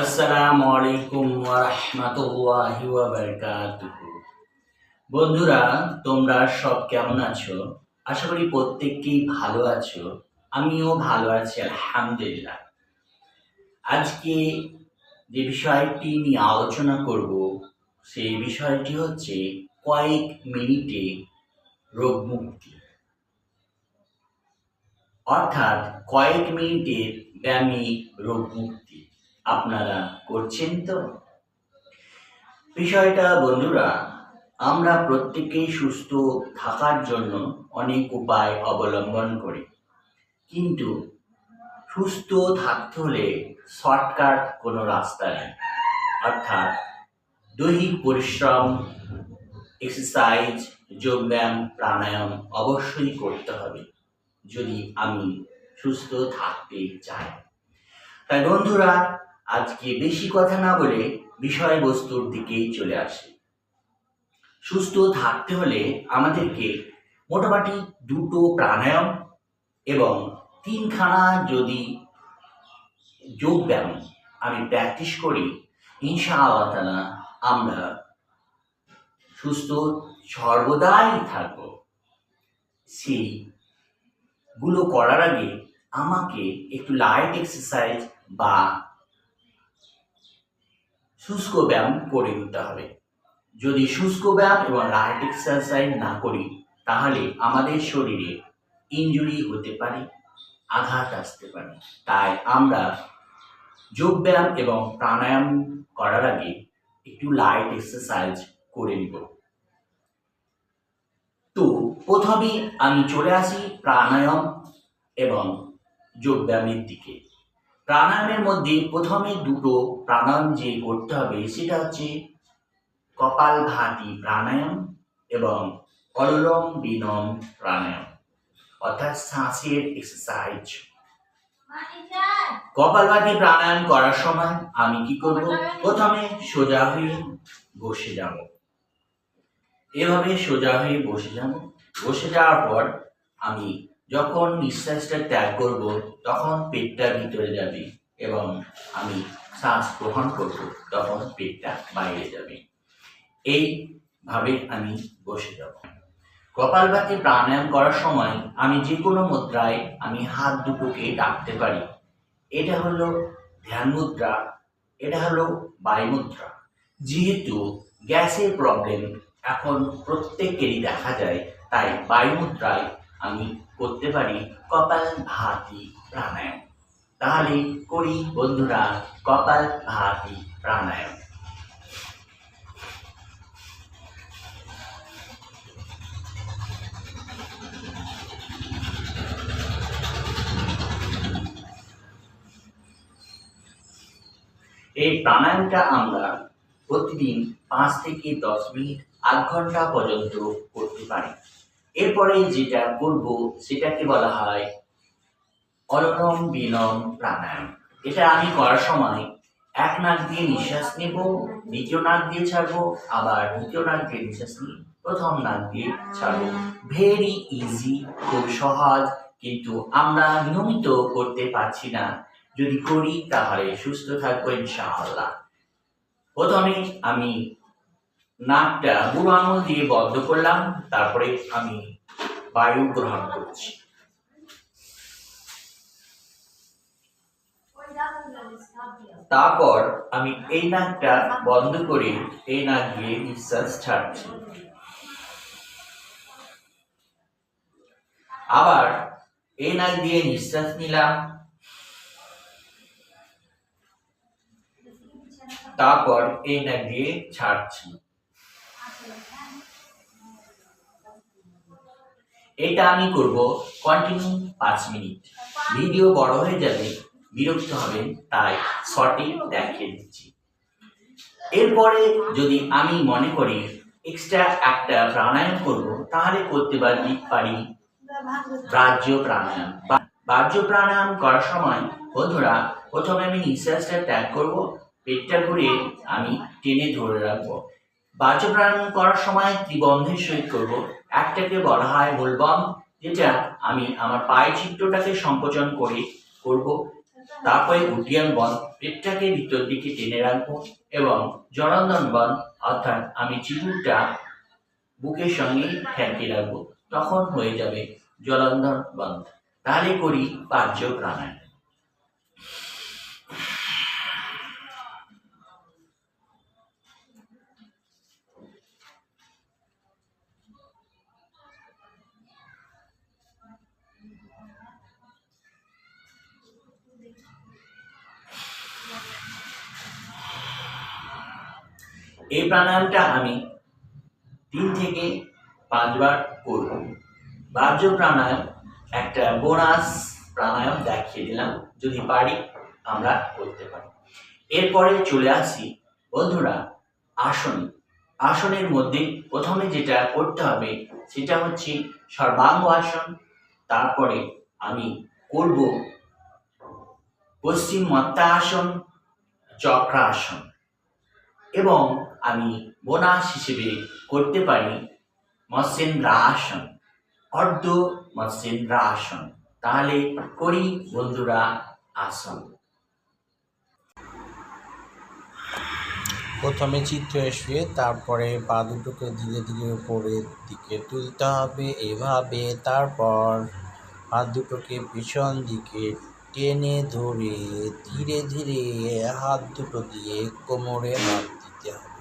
আসসালামু আলাইকুম ওয়া রাহমাতুল্লাহি ওয়া বারাকাতুহু বন্ধুরা, তোমরা সব কেমন আছো? আশা করি প্রত্যেককেই ভালো আছো। আমিও ভালো আছি, আলহামদুলিল্লাহ। আজকে যে বিষয়টি নিয়ে আলোচনা করব, সেই বিষয়টি হচ্ছে কয়েক মিনিটে রোগ মুক্তি। অর্থাৎ কয়েক মিনিটের ব্যায়ামে রোগ মুক্তি। আপনারা করছেন তো? বিষয়টা বন্ধুরা, আমরা প্রত্যেকেই সুস্থ থাকার জন্য অনেক উপায় অবলম্বন করি। কিন্তু সুস্থ থাকতে হলে শর্টকাট কোনো রাস্তা নেই। অর্থাৎ দৈহিক পরিশ্রম এক্সারসাইজ যোগব্যায়াম, প্রাণায়াম অবশ্যই করতে হবে যদি আমি সুস্থ থাকতে চাই। তাই বন্ধুরা আজকে বেশি কথা না বলে বিষয়বস্তুর দিকেই চলে আসি। সুস্থ থাকতে হলে আমাদেরকে মোটামুটি দুটো প্রাণায়াম এবং তিনখানা যদি যোগব্যায়াম আমি প্র্যাকটিস করি ইনশা আল্লাহ আমরা সুস্থ সর্বদাই থাকব। সেই গুলো করার আগে আমাকে একটু লাইট এক্সারসাইজ বা শুষ্ক ব্যায়াম করে নিতে হবে। যদি শুষ্ক ব্যায়াম এবং লাইট এক্সারসাইজ না করি, তাহলে আমাদের শরীরে ইনজুরি হতে পারে, আঘাত আসতে পারে। তাই আমরা যোগ ব্যায়াম এবং প্রাণায়াম করার আগে একটু লাইট এক্সারসাইজ করে নিব। তো প্রথমে আমি চলে আসি প্রাণায়াম এবং যোগব্যায়ামের দিকে। প্রাণায়ামের মধ্যে প্রথমে দুটো প্রাণায়াম যে করতে হবে সেটা হচ্ছে কপাল ভাতি প্রাণায়াম এবং অললম বিনম প্রাণায়াম, অর্থাৎ শ্বাসের এক্সারসাইজ কপাল কপালভাতি প্রাণায়াম করার সময় আমি কি করব? প্রথমে সোজা হয়ে বসে যাব। এভাবে সোজা হয়ে বসে যাব। বসে যাওয়ার পর আমি যখন নিঃশ্বাসটা ত্যাগ করব, তখন পেটটা ভিতরে যাবে এবং আমি শ্বাস গ্রহণ করব, তখন পেটটা বাইরে যাবে। এইভাবে আমি বসে যাব। কপালভাতি প্রাণায়াম করার সময় আমি যে কোনো মুদ্রায় আমি হাত দুটোকে ডাকতে পারি। এটা হলো ধ্যান মুদ্রা, এটা হলো বায়ু মুদ্রা। যেহেতু গ্যাসের প্রবলেম এখন প্রত্যেকেরই দেখা যায়, তাই বায়ু মুদ্রায় আমি করতে পারি কপাল ভাতি প্রাণায়াম। তাহলে করি বন্ধুরা, কপাল ভাতি প্রাণায়াম। এই প্রাণায়ামটা আমরা প্রতিদিন পাঁচ থেকে দশ মিনিট, আধ ঘণ্টা পর্যন্ত করতে পারি। এরপরে যেটা করব, সেটাকে বলা হয় অলনম বিনম প্রাণায়াম। এটা আমি করার সময় এক নাক দিয়ে নিঃশ্বাস নেব, দ্বিতীয় নাক দিয়ে ছাড়বো, আবার দ্বিতীয় নাক দিয়ে নিঃশ্বাস নিই প্রথম নাক দিয়ে ছাড়বো। ভেরি ইজি খুব সহজ, কিন্তু আমরা নিয়মিত করতে পারছি না। যদি করি তাহলে সুস্থ থাকব ইনশাআল্লাহ। প্রথমে আমি নাকটা বুড়ো আঙুল দিয়ে বদ্ধ করলাম, তারপরে আমি বায়ু গ্রহণ করছি। তারপর আমি এই নাকটা বন্ধ করে এই নাক দিয়ে নিঃশ্বাস ছাড়ছি। আবার এই নাক দিয়ে নিঃশ্বাস নিলাম। তারপর এই নাক দিয়ে ছাড়ছি। এটা আমি করব কন্টিনিউ পাঁচ মিনিট। ভিডিও বড় হয়ে যাবে, বিরক্ত হবে, তাই শর্টে দেখিয়ে দিচ্ছি। এরপরে যদি আমি মনে করি এক্সট্রা একটা প্রাণায়াম করব, তাহলে করতে পারি পারি বাহ্য প্রাণায়াম। বাহ্য প্রাণায়াম করার সময় বন্ধুরা, প্রথমে আমি নিঃশ্বাসটা ত্যাগ করব, পেটটা ঘুরে আমি টেনে ধরে রাখব। বাহ্য প্রাণায়াম করার সময় ত্রিবন্ধের সহিত করব। একটাকে বলা হয় মূলবন্ধ যেটা আমি আমার পায়ের চিত্রটাকে সংকোচন করে, করব। তারপরে উড্ডিয়ন বন, পেটটাকে ভিতর দিকে টেনে রাখব এবং জনান্দন বন, অর্থাৎ আমি চিবুকটা বুকের সঙ্গে ঠেকিয়ে রাখব তখন হয়ে যাবে জলন্ধন বন। তাহলে করি পার্য প্রাণায়াম এই প্রাণায়ামটা আমি তিন থেকে পাঁচবার করব। বাহ্য প্রাণায়াম একটা বোনাস প্রাণায়াম দেখিয়ে দিলাম, যদি পারি আমরা করতে পারি। এরপরে চলে আসি, বন্ধুরা, আসন। আসনের মধ্যে প্রথমে যেটা করতে হবে সেটা হচ্ছে সর্বাঙ্গ আসন, তারপরে আমি করব পশ্চিম মত্তা আসন চক্রাসন এবং আমি বোনাস হিসেবে করতে পারি। মৎস্যেন্দ্রাসন অর্ধ মৎস্যেন্দ্রাসন তাহলে করি বন্ধুরা, আসন। প্রথমে চিত্ত শুয়ে তারপরে পা দুটোকে ধীরে ধীরে উপরের দিকে তুলতে হবে এভাবে। তারপর হাত দুটোকে পিছন দিকে টেনে ধরে ধীরে ধীরে হাত দুটো দিয়ে কোমরে হাত দিতে হবে।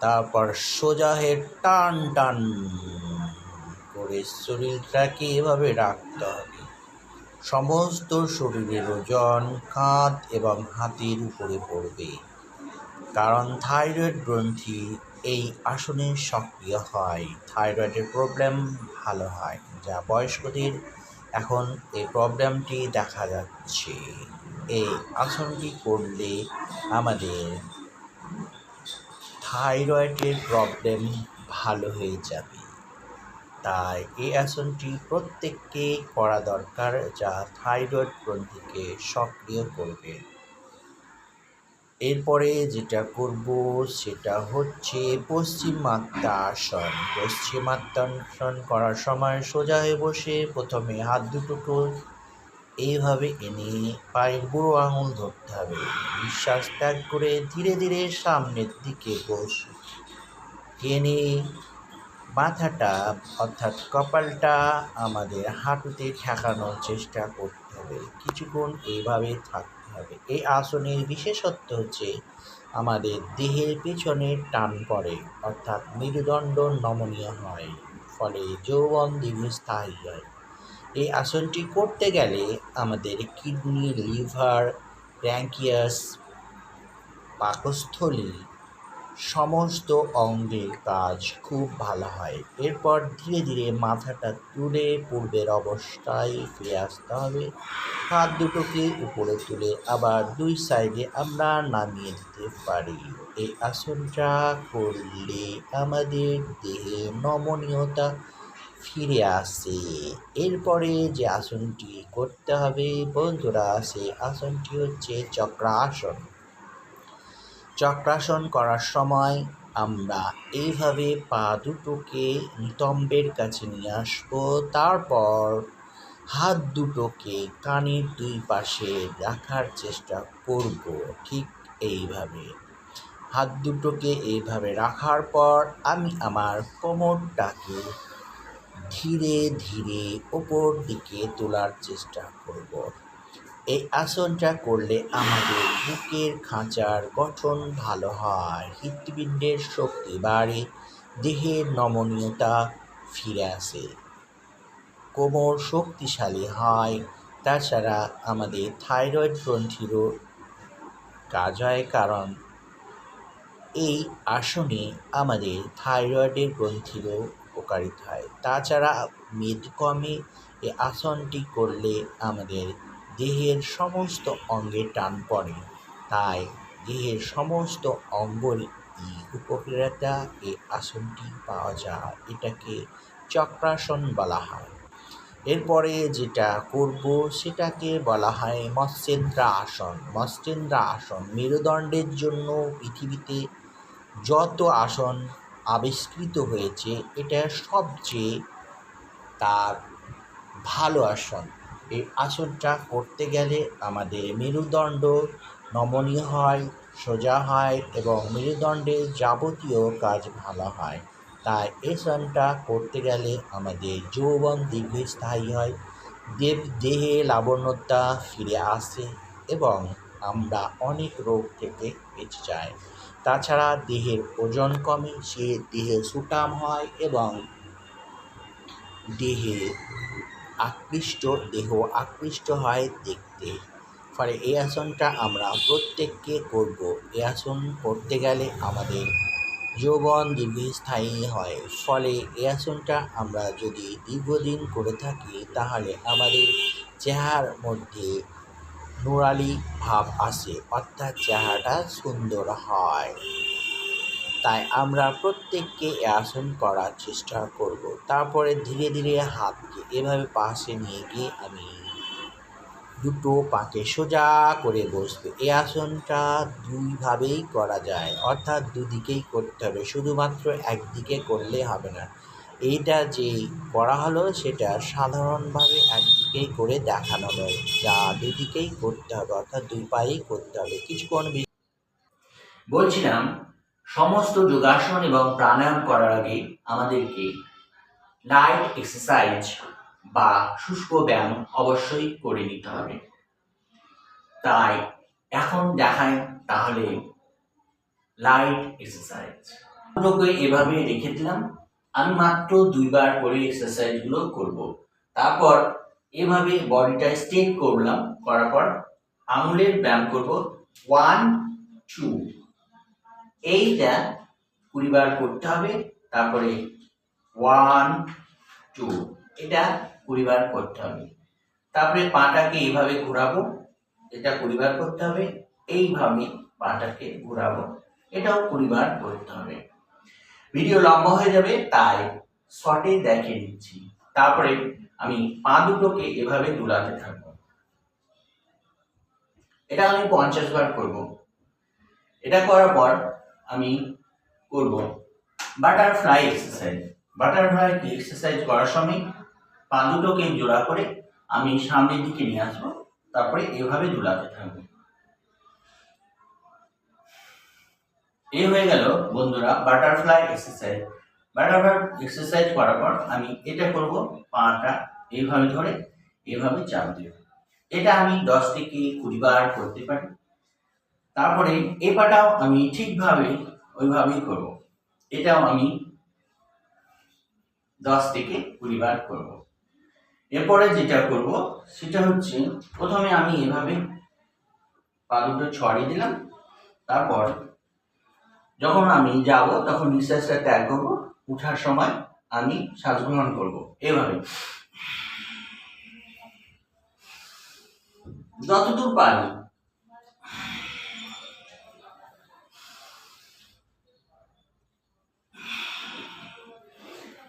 তারপর সোজা হয়ে টান টান করে শরীরটাকে এভাবে রাখতে হবে। সমস্ত শরীরের ওজন, কাঁধ এবং হাতের উপরে পড়বে। কারণ থাইরয়েড গ্রন্থি এই আসনে সক্রিয় হয়। থাইরয়েডের প্রবলেম ভালো হয়, যা বয়স্কদের এখন এই প্রবলেমটি দেখা যাচ্ছে। এই আসনটি করলে আমাদের থাইরয়েডের প্রবলেম ভালো হয়ে যাবে। তাই এই আসনটি প্রত্যেককে করা দরকার যা থাইরয়েড গ্রন্থিকে সক্রিয় করবে। এরপরে যেটা করব সেটা হচ্ছে পশ্চিমাত্তা আসন পশ্চিমাত্তাসন করার সময় সোজা হয়ে বসে প্রথমে হাত দুটোকে এইভাবে এনে পায়ের বুড়ো আঙুল ধরতে হবে। নিঃশ্বাস ত্যাগ করে ধীরে ধীরে সামনের দিকে বস। টেনে মাথাটা, অর্থাৎ কপালটা, আমাদের হাঁটুতে ঠেকানোর চেষ্টা করতে হবে। কিছুক্ষণ এইভাবে থাকতে হবে। এই আসনের বিশেষত্ব হচ্ছে আমাদের দেহের পেছনে টান পড়ে, অর্থাৎ মেরুদণ্ড নমনীয় হয়, ফলে যৌবন দীর্ঘস্থায়ী হয়। এই আসনটি করতে গেলে আমাদের কিডনি, লিভার প্র্যাঙ্কিয়াস পাকস্থলী, সমস্ত অঙ্গের কাজ খুব ভালো হয়। এরপর ধীরে ধীরে মাথাটা তুলে পূর্বের অবস্থায় ফিরে আসতে হবে। হাত দুটোকে উপরে তুলে আবার দুই সাইডে আমরা নামিয়ে দিতে পারি। এই আসনটা করলে আমাদের দেহে নমনীয়তা ফিরে আসে। এরপরে যে আসনটি করতে হবে, বন্ধুরা, সেই আসনটি হচ্ছে চক্রাসন। চক্রাসন করার সময় আমরা এইভাবে পা দুটোকে নিতম্বের কাছে নিয়ে আসব। তারপর হাত দুটোকে কানের দুই পাশে রাখার চেষ্টা করব ঠিক এইভাবে। হাত দুটোকে এইভাবে রাখার পর আমি আমার কোমরটাকে ধীরে ধীরে ওপর দিকে তোলার চেষ্টা করব। এই আসনটা করলে আমাদের বুকের খাঁচার গঠন ভালো হয়, হৃৎপিণ্ডের শক্তি বাড়ে, দেহের নমনীয়তা ফিরে আসে। কোমর শক্তিশালী হয়, তাছাড়া আমাদের থাইরয়েড গ্রন্থিরও কাজ হয় কারণ এই আসনে আমাদের থাইরয়েডের গ্রন্থিরও উপকারিতা হয়। তাছাড়া মেদ কমে এই আসনটি করলে আমাদের দেহের সমস্ত অঙ্গে টান পড়ে। তাই দেহের সমস্ত অঙ্গর উপকারিতা এই আসনটি পাওয়া যায়, এটাকে চক্রাসন বলা হয়। এরপরে যেটা করব সেটাকে বলা হয় মৎস্যেন্দ্রা আসন মৎস্যেন্দ্রা আসন মেরুদণ্ডের জন্য পৃথিবীতে যত আসন আবিষ্কৃত হয়েছে, এটা সবচেয়ে তার ভালো আসন। এই আসনটা করতে গেলে আমাদের মেরুদণ্ড নমনীয় হয়, সোজা হয় এবং মেরুদণ্ডের যাবতীয় কাজ ভালো হয়। তাই আসনটা করতে গেলে আমাদের যৌবন দীর্ঘস্থায়ী হয়, দেব দেহে লাবণ্যতা ফিরে আসে এবং আমরা অনেক রোগ থেকে বেঁচে যাই। তাছাড়া দেহের ওজন কমে, সে দেহে সুটাম হয় এবং দেহে আকৃষ্ট, দেহ আকৃষ্ট হয় দেখতে। ফলে এই আসনটা আমরা প্রত্যেককে করব। এই আসন করতে গেলে আমাদের যৌবন দীর্ঘস্থায়ী হয়। ফলে এই আসনটা আমরা যদি দীর্ঘদিন করে থাকি, তাহলে আমাদের চেহারার মধ্যে নুরালি ভাব আসে, অর্থাৎ চেহারাটা সুন্দর হয়। তাই আমরা প্রত্যেককে এই আসন করার চেষ্টা করব। তারপরে ধীরে ধীরে হাতকে এভাবে পাশে নিয়ে গিয়ে আমি দুটো পাকে সোজা করে বসবে। এই আসনটা দুইভাবেই করা যায়, অর্থাৎ দুদিকেই করতে হবে। শুধুমাত্র একদিকে করলে হবে না। এইটা যে করা হলো সেটা সাধারণভাবে একদিকেই করে দেখানো নয়, যা দুদিকেই করতে হবে, অর্থাৎ দুই পায়েই করতে হবে। কিছুক্ষণ বলছিলাম, সমস্ত যোগাসন এবং প্রাণায়াম করার আগে আমাদেরকে লাইট এক্সারসাইজ বা শুষ্ক ব্যায়াম অবশ্যই করে নিতে হবে। তাই এখন দেখায় তাহলে লাইট এক্সারসাইজ এভাবে রেখে দিলাম। আমি মাত্র দুইবার করে এক্সারসাইজগুলো করব। তারপর এভাবে বডিটা স্ট্রেট করলাম, করার পর আঙুলের ব্যায়াম করব। ওয়ান টু এইটা কুড়িবার করতে হবে, তারপরে ওয়ান টু এটা কুড়িবার করতে হবে। তারপরে পাটাকে এইভাবে ঘোরাবো, এটা কুড়িবার করতে হবে, এইভাবে পাটাকে ঘোরাবো। এটাও কুড়িবার করতে হবে। ভিডিও লম্বা হয়ে যাবে, তাই শর্টে দেখে নিচ্ছি তারপরে আমি পা দুটোকে এভাবে দুলাতে থাকব। এটা আমি পঞ্চাশ বার করব। এটা করার পর আমি করব বাটারফ্লাই এক্সারসাইজ বাটারফ্লাই এক্সারসাইজ করার সময় পা দুটোকে জোড়া করে আমি সামনের দিকে নিয়ে আসব, তারপরে এভাবে দুলাতে থাকব। এই হয়ে গেল বন্ধুরা বাটারফ্লাই এক্সারসাইজ বাটারফ্লাই এক্সারসাইজ করার পর আমি এটা করব পাটা এইভাবে ধরে এভাবে চাপ দেব এটা আমি দশ থেকে কুড়ি বার করতে পারি। তারপরে এ পাটাও আমি ঠিকভাবে ওইভাবেই করব। এটাও আমি দশ থেকে কুড়ি বার করব। এরপরে যেটা করব, সেটা হচ্ছে প্রথমে আমি এভাবে পা দুটো ছড়িয়ে দিলাম, তারপর যখন আমি যাব, তখন নিঃশ্বাসটা ত্যাগ করব, উঠার সময় আমি শ্বাস গ্রহণ করব। এভাবে। যতদূর পারি।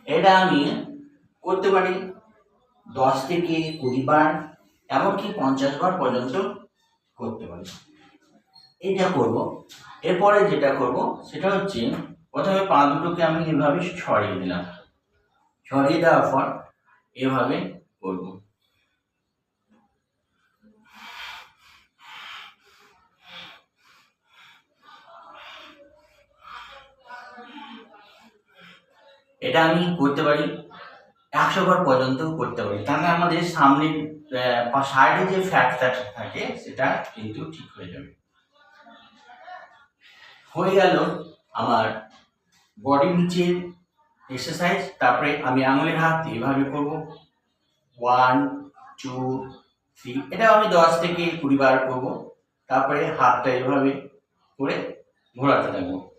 এটা আমি করতে পারি দশ থেকে কুড়ি বার, এমনকি পঞ্চাশ বার পর্যন্ত করতে পারি। এটা করব। এরপরে যেটা করব, সেটা হচ্ছে প্রথমে পা দুটোকে আমি এভাবে ছড়িয়ে দিলাম। ছড়িয়ে দেওয়ার পর এভাবে করব। এটা আমি করতে পারি, একশো বার পর্যন্ত করতে পারি। তাহলে আমাদের সামনের সাইডে যে ফ্যাট ফ্যাট থাকে, সেটা কিন্তু ঠিক হয়ে যাবে। হয়ে গেল আমার বডি নিচের এক্সারসাইজ তারপরে আমি আঙুলের হাত এভাবে করব। ওয়ান টু থ্রি এটা আমি দশ থেকে কুড়ি বার করব। তারপরে হাতটা এভাবে করে ঘোরাতে থাকব।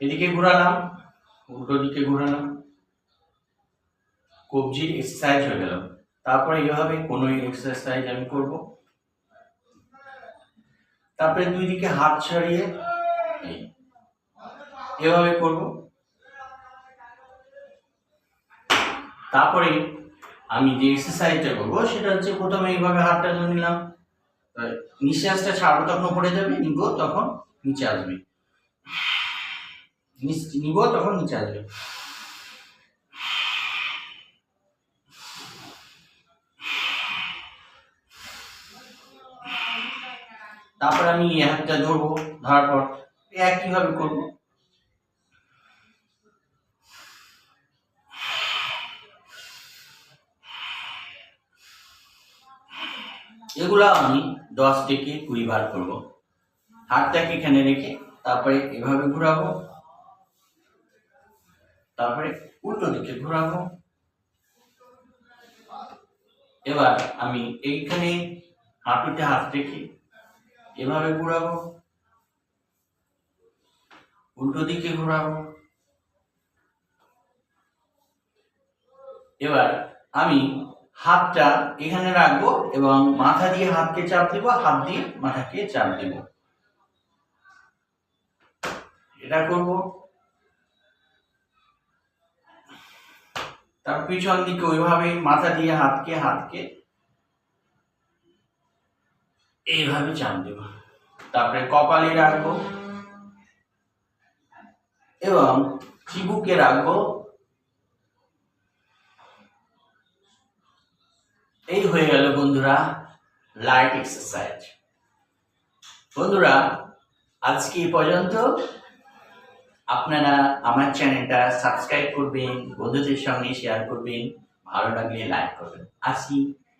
এদিকে ঘোরালাম, উল্টো দিকে ঘোরালাম। কবজির এক্সারসাইজ হয়ে গেল। তারপরে এভাবে কোনো এক্সারসাইজ আমি করব। তারপরে দুই দিকে হাত ছাড়িয়ে এভাবে করব। তারপরে আমি যে এক্সারসাইজটা করব, সেটা হচ্ছে প্রথমে এইভাবে হাতটা ধরে নিলাম। নিঃশ্বাসটা ছাড়বো, তখন পড়ে যাবে, নিব, তখন নিচে আসবে। নিব, তখন নিচে আসবে। তারপর আমি এই হাতটা ধরবো, ধরার পর একইভাবে করব? এগুলো আমি দশ থেকে কুড়ি বার করব। হাতটাকে এখানে রেখে তারপরে এভাবে ঘোরাবো, তারপরে উল্টো দিকে ঘোরাবো। এবার আমি এইখানে হাঁটুতে হাত রেখে এভাবে ঘোরাবো? উল্টো দিকে ঘোরাবো? এবার আমি হাতটা এখানে রাখব এবং মাথা দিয়ে হাতকে চাপ দেবো, হাত দিয়ে মাথাকে চাপ দেব। এটা করব। তার পিছন দিকে ওইভাবে মাথা দিয়ে হাতকে হাতকে এইভাবে চাপ দেব। তারপরে কপালে রাখব। এবং চিবুকে রাখব। এই হয়ে গেল বন্ধুরা লাইট এক্সারসাইজ বন্ধুরা, আজকে এই পর্যন্ত। আপনারা আমার চ্যানেলটা সাবস্ক্রাইব করবেন, বন্ধুদের সঙ্গে শেয়ার করবেন, ভালো লাগলে লাইক করবেন। আসি।